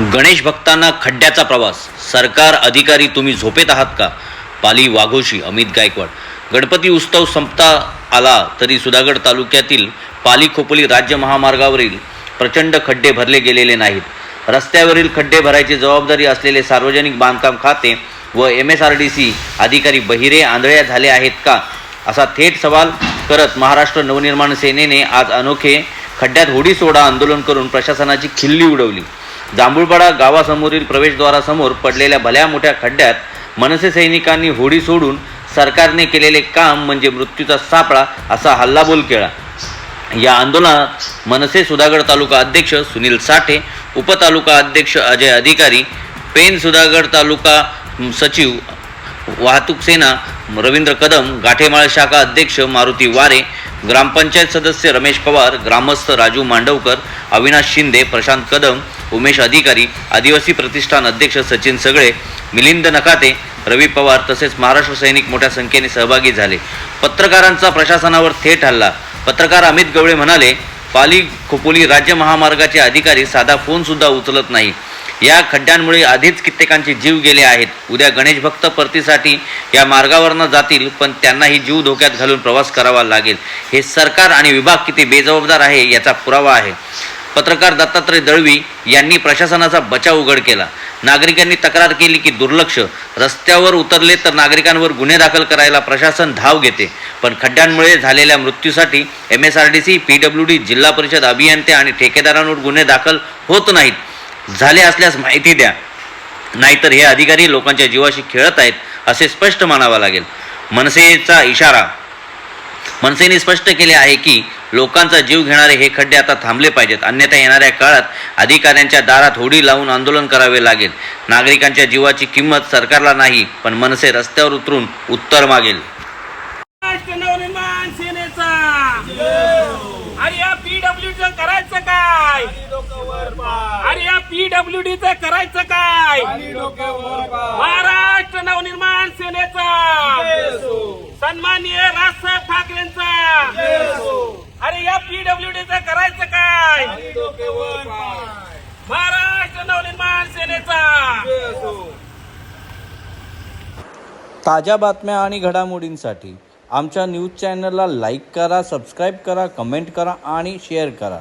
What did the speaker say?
गणेश भक्तांना खड्ड्याचा प्रवास. सरकार अधिकारी तुम्ही झोपेत आहात का? पाली वाघोशी अमित गायकवाड. गणपती उत्सव संपता आला तरी सुधागड तालुक्यातील पाली खोपोली राज्य महामार्गावरील प्रचंड खड्डे भरले गेलेले नाहीत. रस्त्यावरील खड्डे भरायची जबाबदारी असलेले सार्वजनिक बांधकाम खाते व M S R D C अधिकारी बहिरे आंधळ्या झाले आहेत का? असा थेट सवाल करत महाराष्ट्र नवनिर्माण सेनेने आज अनोखे खड्ड्यात होडी सोडा आंदोलन करून प्रशासनाची खिल्ली उडवली. जांभूळपाडा गावासमोरील प्रवेशद्वारासमोर पडलेल्या भल्या मोठ्या खड्ड्यात मनसे सैनिकांनी होडी सोडून सरकारने केलेले काम म्हणजे मृत्यूचा सापळा असा हल्लाबोल केला. या आंदोलनात मनसे सुधागड तालुका अध्यक्ष सुनील साठे उपतालुका अध्यक्ष अजय अधिकारी पेन सुधागड तालुका सचिव वाहतूक सेना रवींद्र कदम गाठेमाळ शाखा अध्यक्ष मारुती वारे ग्रामपंचायत सदस्य रमेश पवार ग्रामस्थ राजू मांडवकर अविनाश शिंदे प्रशांत कदम उमेश अधिकारी आदिवासी प्रतिष्ठान अध्यक्ष सचिन सगळे मिलिंद नकाते रवी पवार तसेच महाराष्ट्र सैनिक मोठ्या संख्येने सहभागी झाले. पत्रकारांचा प्रशासनावर थेट हल्ला. पत्रकार अमित गवळे म्हणाले पाली खोपोली राज्य महामार्गाचे अधिकारी साधा फोनसुद्धा उचलत नाही. या खड्ड्यांमुळे आधीच कित्येकांचे जीव गेले आहेत. उद्या गणेश भक्त परतीसाठी या मार्गावरनं जातील पण त्यांनाही जीव धोक्यात घालून प्रवास करावा लागेल. हे सरकार आणि विभाग किती बेजबाबदार आहे याचा पुरावा आहे. पत्रकार दत्तात्रय दळवी यांनी प्रशासनाचा बचाव उघड केला. नागरिकांनी तक्रार केली की दुर्लक्ष. रस्त्यावर उतरले तर नागरिकांवर गुन्हे दाखल करायला प्रशासन धाव घेते. पण खड्ड्यांमुळे झालेल्या मृत्यूसाठी M S R D C P W D जिल्हा परिषद अभियंते आणि ठेकेदारांवर गुन्हे दाखल होत नाहीत. झाले असल्यास माहिती द्या. नाहीतर हे अधिकारी लोकांच्या जीवाशी खेळत आहेत असे स्पष्ट मानावं लागेल. मनसेचा इशारा मनसेने स्पष्ट केले आहे की लोकांचा जीव घेणारे हे खड्डे आता थांबले पाहिजेत. अन्यथा येणाऱ्या काळात अधिकाऱ्यांच्या दारात होडी लावून आंदोलन करावे लागेल. नागरिकांच्या जीवाची किंमत सरकारला नाही पण मनसे रस्त्यावर उतरून उत्तर मागेल. महाराष्ट्र नवनिर्माण अरे या करायचं काय? अरे या पीडब्ल्यूडीचं करायचं काय? सन्माननीय राजसाहेब ठाकरेंचा. अरे या पीडब्ल्यूडीचं करायचं काय? महाराष्ट्र नवनिर्माण सेनेचा. ताज्या बातम्या आणि घडामोडींसाठी आमच्या न्यूज चॅनलला लाईक करा सबस्क्राईब करा कमेंट करा आणि शेअर करा.